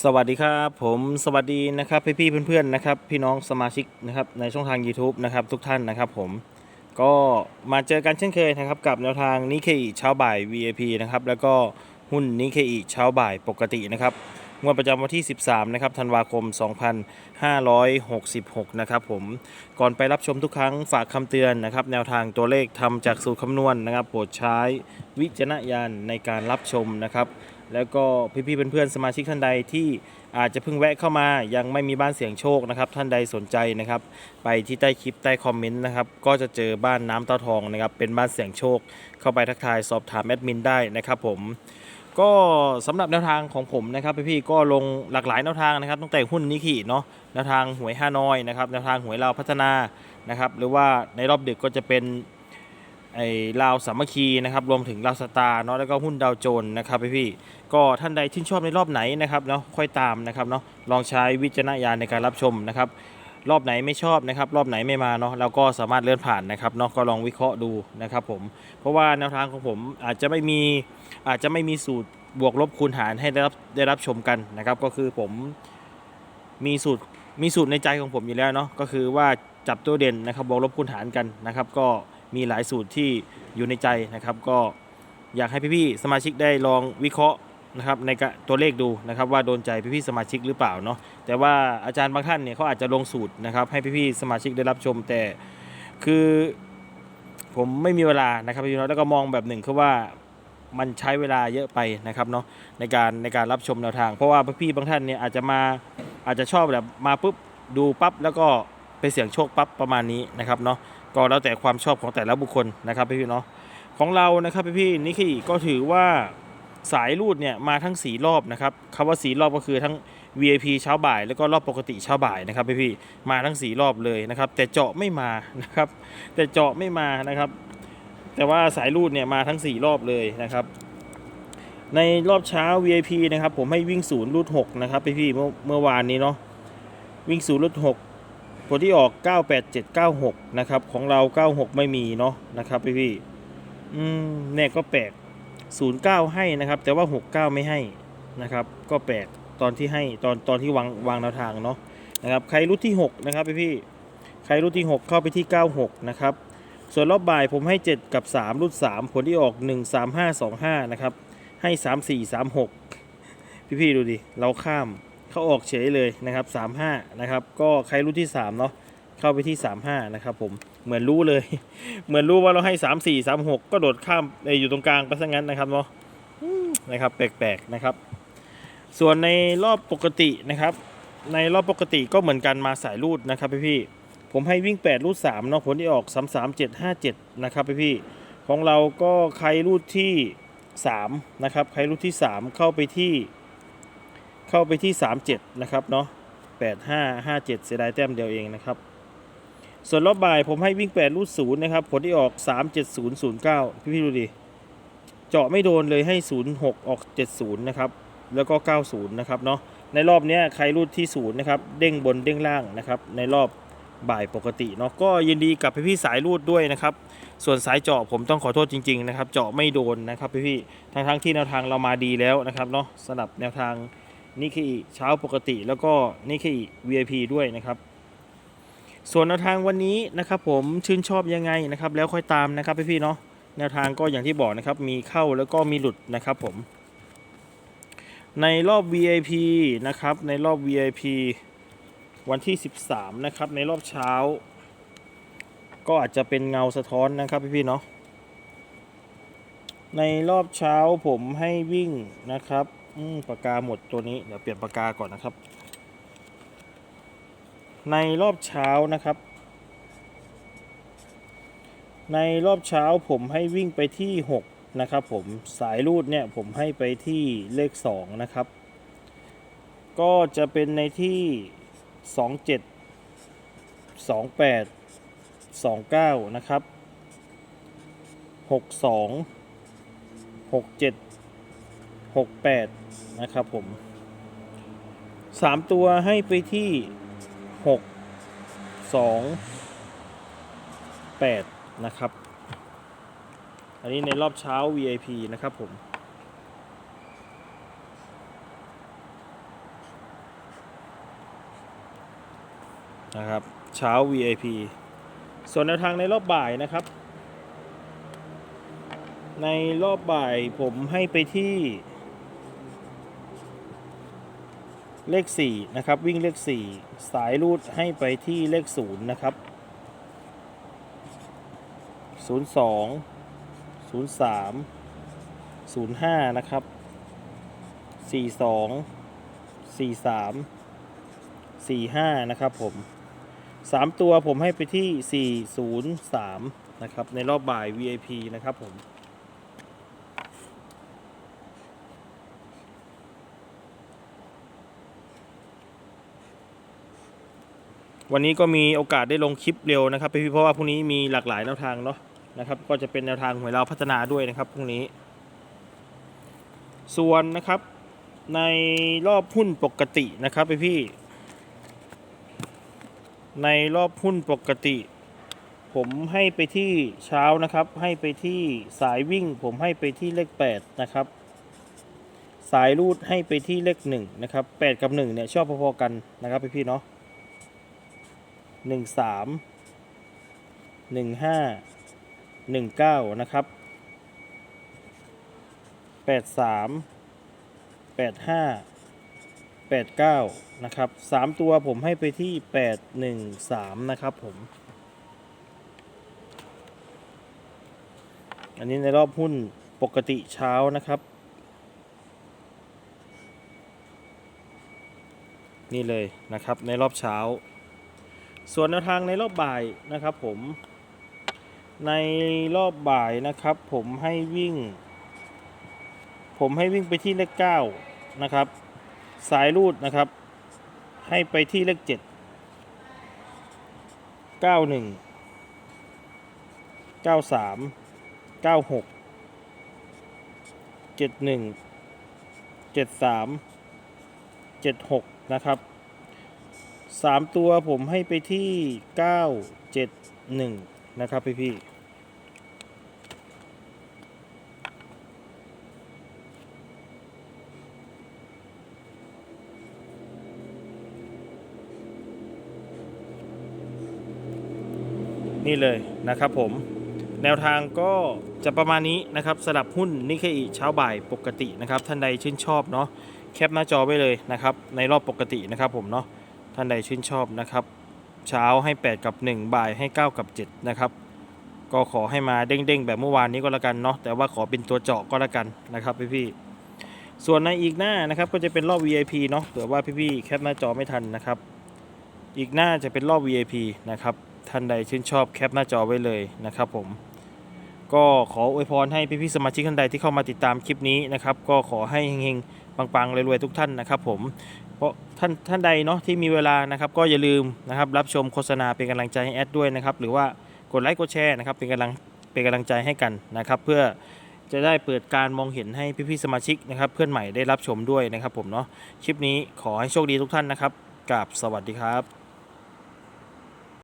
สวัสดีครับผมสวัสดีนะครับพี่พี่ๆเพื่อนๆนะครับพี่น้องสมาชิกนะครับในช่องทาง YouTube นะครับทุกท่านนะครับผมก็มาเจอกันเช่นเคยนะครับกับแนวทางนิเคอิเช้าบ่าย VIP นะครับแล้วก็หุ้นนิเคอิเช้าบ่ายปกตินะครับงวดประจำวันที่ 13 นะครับ ธันวาคม 2566 นะครับผม ก่อนไปรับชมทุกครั้งฝากคำเตือนนะครับ แนวทางตัวเลขทำจากสูตรคำนวณนะครับ โปรดใช้วิจารณญาณในการรับชมนะครับ แล้วก็พี่ๆเพื่อนๆสมาชิกท่านใดที่อาจจะเพิ่งแวะเข้ามายังไม่มีบ้านเสียงโชคนะครับ ท่านใดสนใจนะครับ ไปที่ใต้คลิปใต้คอมเมนต์นะครับ ก็จะเจอบ้านน้ำเต้าทองนะครับ เป็นบ้านเสียงโชค เข้าไปทักทายสอบถามแอดมินได้นะครับผมก็สำหรับแนวทางของผมนะครับพี่ๆก็ลงหลากหลายแนวทางนะครับตั้งแต่หุ้นนิกิเนาะแนวทางหวยฮาน้อยนะครับแนวทางหวยลาวพัฒนานะครับหรือว่าในรอบดึกก็จะเป็น ไอ้ลาวสามัคคีนะครับรวมถึงลาวสตาร์เนาะแล้วก็หุ้นดาวโจนส์นะครับพี่พี่ก็ท่านใดชื่ชอบในรอบไหนนะครับเนาะค่อยตามนะครับเนาะลองใช้วิจารณญาณในการรับชมนะครับรอบไหนไม่ชอบนะครับรอบไหนไม่มาเนาะเราก็สามารถเลื่อนผ่านนะครับเนาะก็ลองวิเคราะห์ดูนะครับผมเพราะว่าแนวทางของผมอาจจะไม่มีอาจจะไม่มีสูตรบวกลบคูณหารให้ได้รับได้รับชมกันนะครับ ก็คือผมมีสูตรมีสูตรในใจของผมอยู่แล้วเนาะก็คือว่าจับตัวเด่นนะครับบวกลบคูณหารกันนะครับ ก็ มีหลายสูตรที่อยู่ในใจนะครับ ก็อยากให้พี่ๆสมาชิกได้ลองวิเคราะห์นะครับในตัวเลขดูนะครับว่าโดนใจพี่ๆสมาชิกหรือเปล่าเนาะแต่ว่าอาจารย์บางท่านเนี่ยเขาอาจจะลงสูตรนะครับให้พี่ๆสมาชิกได้รับชม แต่คือผมไม่มีเวลานะครับพี่น้องแล้วก็มองแบบหนึ่งคือว่ามันใช้เวลาเยอะไปนะครับเนาะในการในการรับชมแนวทาง เพราะว่าพี่ๆบางท่านเนี่ยอาจจะมาอาจจะชอบแบบมาปุ๊บดูปั๊บแล้วก็ไปเสี่ยงโชคปั๊บประมาณนี้นะครับเนาะ ก็แล้วแต่ความชอบของแต่ละบุคคลนะครับพี่ๆเนาะของเรานะครับพี่ๆนี่คือก็ถือว่าสายรูดเนี่ยมาทั้งสีรอบนะครับคำว่าสีรอบก็คือทั้ง VIP เช้าบ่าย แล้วก็รอบปกติเช้าบ่ายนะครับพี่พี่มาทั้งสีรอบเลยนะครับ แต่เจาะไม่มานะครับ แต่เจาะไม่มานะครับ แต่ว่าสายรูดเนี่ยมาทั้งสี่รอบเลยนะครับ ในรอบเช้า VIP นะครับ ผมให้วิ่งศูนย์รูด6นะครับพี่พี่เมื่อเมื่อวานนี้เนาะวิ่งศูนย์รูด6 ลที่ออก 98796 นะครับ ของเรา 96 ไม่มีเนาะนะครับพี่พี่อืมเนี่ยก็แปลก 09 ให้นะครับ แต่ว่า 69 ไม่ให้นะครับ ก็แปลกตอนที่ให้ตอนตอนที่วางวางแนวทางเนาะนะครับใครรุ่นที่ 6 นะครับพี่พี่ใครรุ่นที่ 6 เข้าไปที่ 96 นะครับ ส่วนรอบบ่ายผมให้ 7 กับ 3 รุ่น 3 ผลที่ออก 1 3 5 2 5 นะครับ ให้ 3 4 3 6 พี่พี่ดูดิ เราข้าม เขาออกเฉยเลยนะครับ 35 นะครับ ก็ใครรุ่นที่ 3 เนาะเข้าไปที่ 35 นะครับผมเหมือนรู้เลย เหมือนรู้ว่าเราให้ 3 4 3 6 ก็โดดข้ามเอ่อยู่ตรงกลางไปซะงั้นนะครับเนาะนะครับแปลกๆนะครับ ส่วนในรอบปกตินะครับ ในรอบปกติก็เหมือนกันมาสายรูดนะครับพี่พี่ผมให้วิ่ง 8 รูด3เนาะผลที่ออก 3 3 7 5 7 นะครับพี่พี่ของเราก็ใครรูดที่ 3 นะครับ ใครรูดที่ 3 เข้าไปที่ เข้าไปที่ 37 นะครับเนาะ8 5 5 7 เสียดายแต้มเดียวเองนะครับ ส่วนรอบบ่ายผมให้วิ่ง 8 รูด0นย์นะครับ ผลที่ออก 3 7 0 0 9 พี่พี่ดูดิ เจาะไม่โดนเลยให้ 06 ออก 70 นะครับ แล้วก็ 90 นะครับเนาะ ในรอบเนี้ยใครรูดที่ 0 นะครับ เด้งบนเด้งล่างนะครับ ในรอบบ่ายปกติเนาะ ก็ยินดีกับพี่ๆสายรูดด้วยนะครับ ส่วนสายเจาะผมต้องขอโทษจริงๆนะครับ เจาะไม่โดนนะครับพี่ๆทั้งๆที่แนวทางเรามาดีแล้วนะครับเนาะสำหรับแนวทาง นิเคอิเช้าปกติ แล้วก็นิเคอิ VIP ด้วยนะครับ ส่วนแนวทางวันนี้นะครับ ผมชื่นชอบยังไงนะครับ แล้วค่อยตามนะครับพี่ๆเนาะแนวทางก็อย่างที่บอกนะครับ มีเข้าแล้วก็มีหลุดนะครับผม ในรอบ VIP นะครับ ในรอบ VIP วันที่ 13 นะครับ ในรอบเช้า ก็อาจจะเป็นเงาสะท้อนนะครับพี่ๆเนาะในรอบเช้าผมให้วิ่งนะครับ อืมปากกาหมดตัวนี้เดี๋ยวเปลี่ยนปากกาก่อนนะครับ ในรอบเช้านะครับ ในรอบเช้าผมให้วิ่งไปที่6นะครับผมสายรูดเนี่ยผมให้ไปที่เลข2นะครับ ก็จะเป็นในที่ 27 28 29 นะครับ 62 67 68 นะครับผมสามตัวให้ไปที่หกสองแปดนะครับ อันนี้ในรอบเช้า VIP นะครับผมนะครับเช้า VIP ส่วนแนวทางในรอบบ่ายนะครับ ในรอบบ่ายผมให้ไปที่ เลข4นะครับวิ่งเลข 4 สายรูดให้ไปที่เลข0นะครับ02 03 05นะครับ42 43 45นะครับผม 3 ตัวผมให้ไปที่ 403นะครับในรอบบ่าย VIP นะครับผม วันนี้ก็มีโอกาสได้ลงคลิปเร็วนะครับพี่เพราะว่าพรุ่งนี้มีหลากหลายแนวทางเนาะนะครับ ก็จะเป็นแนวทางหวยเราพัฒนาด้วยนะครับพรุ่งนี้ ส่วนนะครับในรอบหุ้นปกตินะครับพี่ๆในรอบหุ้นปกติ ผมให้ไปที่เช้านะครับ ให้ไปที่สายวิ่ง ผมให้ไปที่เลข 8 นะครับ สายรูดให้ไปที่เลข1นะครับ 8 กับ1เนี่ยชอบพอๆกันนะครับพี่ๆเนาะ หนึ่งสามหนึ่งห้าหนึ่งเก้านะครับแปดสามแปดห้าแปดเก้านะครับสามตัวผมให้ไปที่แปดหนึ่งสามนะครับผม อันนี้ในรอบหุ้นปกติเช้านะครับ นี่เลยนะครับในรอบเช้า ส่วนแนวทางในรอบบ่ายนะครับผม ในรอบบ่ายนะครับ ผมให้วิ่ง ผมให้วิ่งไปที่เลขเก้านะครับ สายรูดนะครับ ให้ไปที่เลขเจ็ดเก้าหนึ่งเก้าสามเก้าหกเจ็ดหนึ่งเจ็ดสามเจ็ดหกนะครับ สามตัวผมให้ไปที่เก้าเจ็ดหนึ่งนะครับพี่พี่นี่เลยนะครับผม แนวทางก็จะประมาณนี้นะครับสลับหุ้นนิเคอีเช้าบ่ายปกตินะครับ ท่านใดชื่นชอบเนาะแคปหน้าจอไว้เลยนะครับ ในรอบปกตินะครับผมเนาะ ท่านใดชื่นชอบนะครับ เช้าให้ 8 กับ 1 บ่ายให้ 9 กับ 7 นะครับ ก็ขอให้มาเด้งๆ แบบเมื่อวานนี้ก็แล้วกันเนาะแต่ว่าขอเป็นตัวเจาะก็แล้วกันนะครับพี่ๆส่วนในอีกหน้านะครับก็จะเป็นรอบ VIP เนาะเผื่อว่าพี่ๆแคปหน้าจอไม่ทันนะครับ อีกหน้าจะเป็นรอบ VIP นะครับท่านใดชื่นชอบแคปหน้าจอไว้เลยนะครับผมก็ขออวยพรให้พี่ๆสมาชิกท่านใดที่เข้ามาติดตามคลิปนี้นะครับ ก็ขอให้เฮงๆปังๆรวยๆทุกท่านนะครับ ผมเพราะ ท่านท่านใดเนาะที่มีเวลานะครับก็อย่าลืมนะครับรับชมโฆษณาเป็นกำลังใจให้แอดด้วยนะครับหรือว่ากดไลค์กดแชร์นะครับเป็นกำลังเป็นกำลังใจให้กันนะครับ เพื่อจะได้เปิดการมองเห็นให้พี่ๆสมาชิกนะครับ เพื่อนใหม่ได้รับชมด้วยนะครับผมเนาะคลิปนี้ขอให้โชคดีทุกท่านนะครับกับสวัสดีครับ